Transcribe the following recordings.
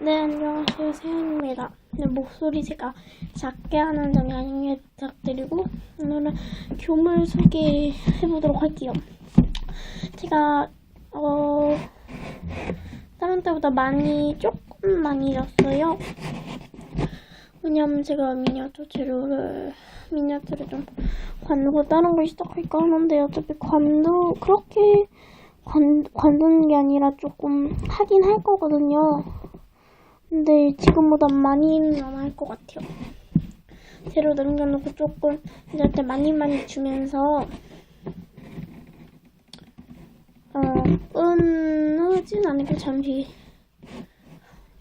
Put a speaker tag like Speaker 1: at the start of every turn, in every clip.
Speaker 1: 네, 안녕하세요. 세연입니다. 네, 목소리 제가 작게 하는 점이 아니게 부탁드리고, 오늘은 교물 소개해보도록 할게요. 제가, 어, 다른 때보다 많이, 조금 많이 졌어요. 왜냐면 제가 미니어처 재료를, 미니어처를 좀 관두고 다른 걸 시작할까 하는데, 어차피 관두, 그렇게 관, 관두는 게 아니라 조금 하긴 할 거거든요. 근데 지금보다 많이는 안 할 것 같아요. 재료 남겨놓고 조금 이제 많이 많이 주면서 어 끊으진 않고 잠시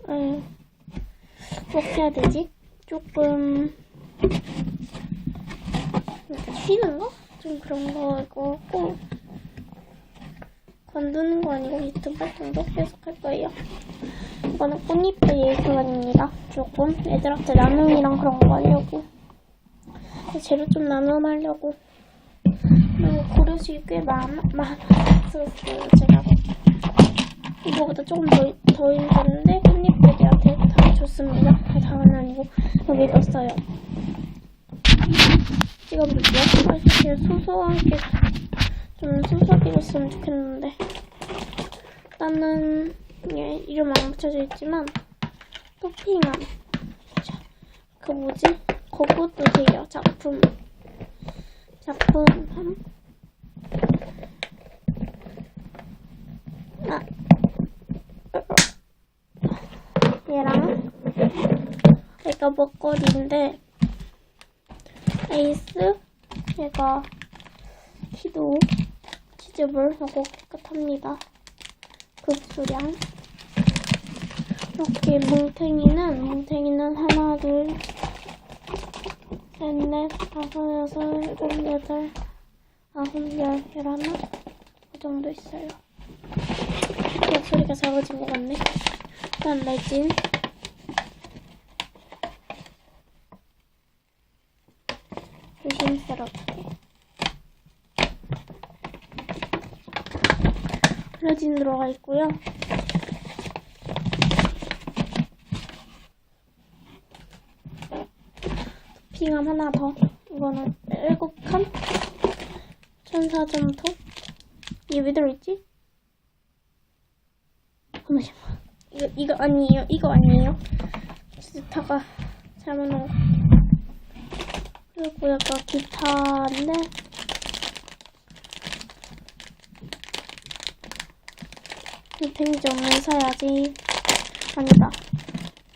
Speaker 1: 에, 어떻게 해야 되지? 조금 쉬는 거? 좀 그런 거고 꼭 관두는 거 아니고 유튜브 활동도 계속 할 거예요. 이거는 꽃잎의 교환입니다. 조금 애들한테 나눔이랑 그런 거 하려고. 재료 좀 나눔하려고. 그리고 그릇이 꽤 많, 많았었어요 제가. 이거보다 조금 더, 더 힘든데 꽃잎들한테 다 줬습니다. 다 다는 아니고. 여기 넣었어요? 찍어볼게요. 사실 소소하게 좀 소소하게 했으면 좋겠는데. 일단은 예, 이름 안 붙여져 있지만 토핑함. 자, 그 뭐지? 그것도 돼요. 작품. 작품함. 아. 얘랑 얘가 먹거리인데 에이스? 얘가 키도 치즈볼 하고 깨끗합니다 급수량 이렇게 뭉탱이는 뭉탱이는 하나 둘 셋, 넷, 다섯, 여섯, 일곱, 여덟, 아홉, 열, 열하나 그 정도 있어요. 목소리가 작아진 것 같네. 일단 레진 조심스럽게 레진 들어가 있고요. 핑함 하나 더. 이거는 일곱 칸. 천사 점토. 이게 왜 들어있지? 잠시만. 이거, 이거 아니에요. 이거 아니에요. 기타가 잘못 넣은 거. 그리고 약간 기타인데. 편의점을 사야지. 아니다.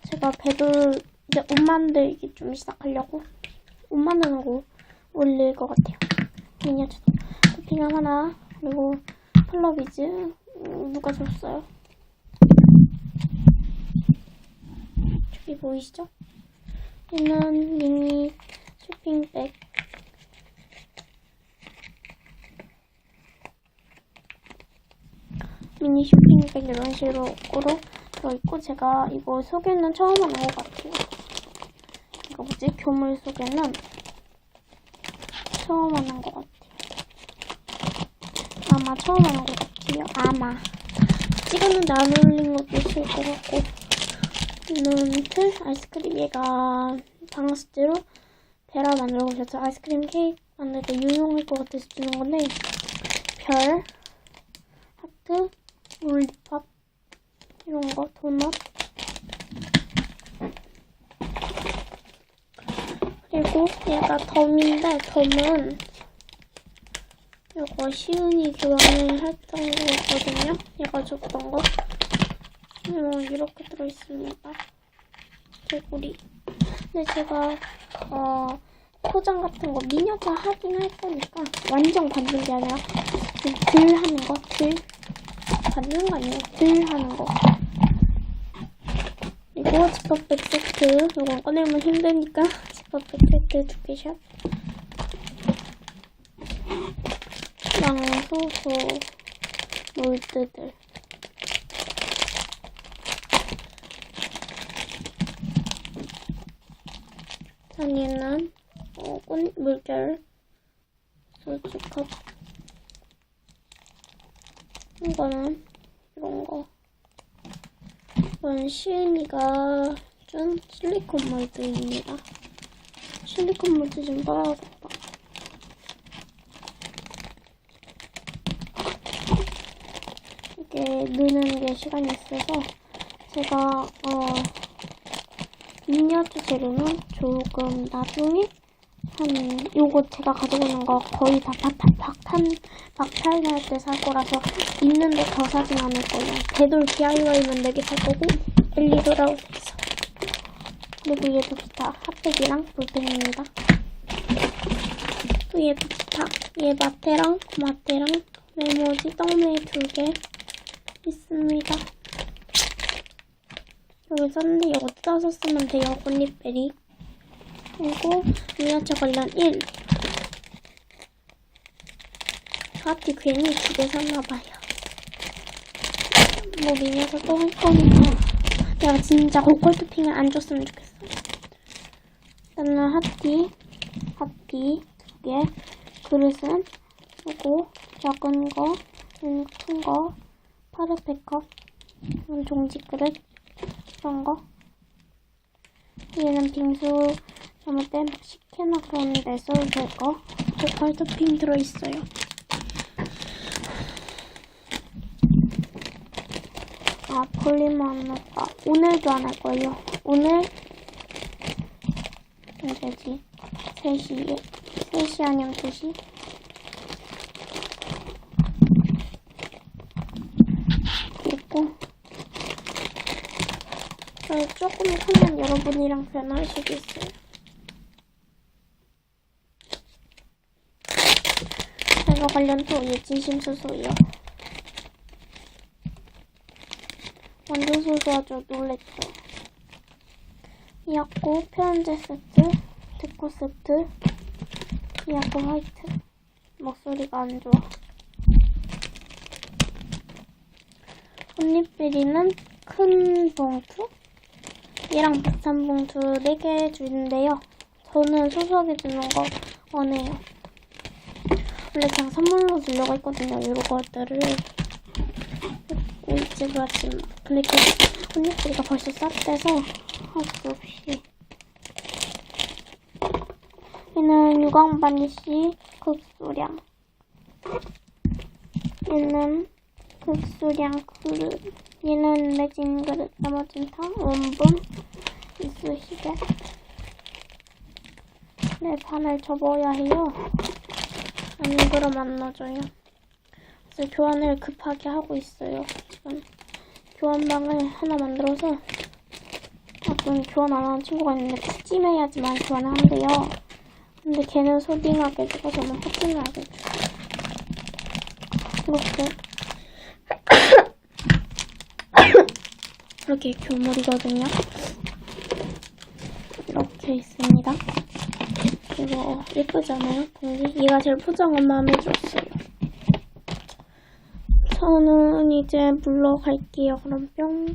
Speaker 1: 제가 배를 이제 옷 만들기 좀 시작하려고 옷 만드는 거 올릴 것 같아요. 미니어처 토핑함 하나 그리고 펄러비즈 음, 누가 줬어요? 저기 보이시죠? 얘는 미니 쇼핑백 미니 쇼핑백 이런 식으로 들어있고 제가 이거 소개는 처음 하는 것 같아요. 이거 뭐지? 교물 소개는 처음 하는 것 같아요. 아마 처음 하는 것 같아요. 아마 찍었는데 안 올린 것도 있을 것 같고 눈틀 아이스크림 얘가 방스트로 베라 만들고 오셔서 아이스크림 케이크 만들 때 유용할 것 같아서 주는 건데 별 하트 롤리팝 이런 거 도넛 그리고 얘가 덤인데 덤은 이거 시은이 교환을 했던 거거든요. 얘가 줬던 거. 음, 이렇게 들어있습니다. 개구리. 근데 제가 어 포장 같은 거 미니어처 하긴 할 거니까 완전 관둔 게 아니라 그들 하는 거, 들 관두는 거 아니에요. 들 하는 거. 그리고 지퍼백 세트. 이건 꺼내면 힘드니까 지퍼백 세트 두 개샷. 양소소 몰드들. 잔이는 어, 꽃 물결 소주컵 이거는 이런 거 이건 시은이가 준 실리콘 몰드입니다. 실리콘 몰드 좀 빨아야겠다. 이게 느는 게 시간이 있어서 제가 어 미니어처 재료는 조금 나중에 한 요거 제가 가지고 있는 거 거의 다 박탈 박탈 박탈날 때살 거라서 있는데 더 사진 않을 거예요. 되돌 DIY만 4개 살 거고 엘리 돌아오세요. 그리고 얘도 기타 핫팩이랑 볼펜입니다. 또 얘도 기타 얘 마테랑 마테랑 메모지 떡메 두 개 있습니다. 여기 썼는데 이거 뜯어서 쓰면 돼요. 꽃잎베리. 그리고 미니어처 관련 1. 파티 괜히 두개 샀나봐요. 뭐 미니어처 또할 거니까 내가 진짜 고퀄 토핑을 안 줬으면 좋겠어. 일단은 하티, 하티 두 개, 그릇은 요거 작은 거, 음, 큰 거, 파르페컵, 종지 그릇, 이런 거. 얘는 빙수 때막 식혜나 그런 데 써도 될 거. 고퀄 토핑 들어있어요. 아, 안 넣었다. 오늘도 안 할 거예요. 오늘, 언제지? 3시에, 3시 아니면 2시? 그리고, 저 조금 크면 여러분이랑 있어요. 제가 관련 또 예진심 수소예요. 완전 소소하죠. 놀랬죠. 이약고 편지 세트, 데코 세트, 이약고 화이트. 목소리가 안 좋아. 꽃잎베리는 큰 봉투? 얘랑 비슷한 봉투 4개 주는데요. 저는 소소하게 주는 거 원해요. 원래 그냥 선물로 주려고 했거든요. 이런 것들을. 일찍 아침. 근데 그 꽃잎들이가 벌써 싹돼서 할수 없이. 얘는 유광바니씨 극수량. 얘는 극수량 그릇. 얘는 레진 그릇. 나머지는 다 원분 이쑤시개. 네, 판을 접어야 해요. 안 그럼 안 넣어줘요. 그래서 교환을 급하게 하고 있어요. 지금 교환방을 하나 만들어서 어떤 교환 안 하는 친구가 있는데 푸짐해야지만 교환을 한대요. 근데 걔는 소딩하게 주고 저는 푸짐하게 주고 이렇게 이렇게 교물이거든요. 이렇게 있습니다. 이거 예쁘잖아요? 봉지? 얘가 제일 포장은 마음에 들었어요. 저는 이제 물러갈게요. 그럼 뿅.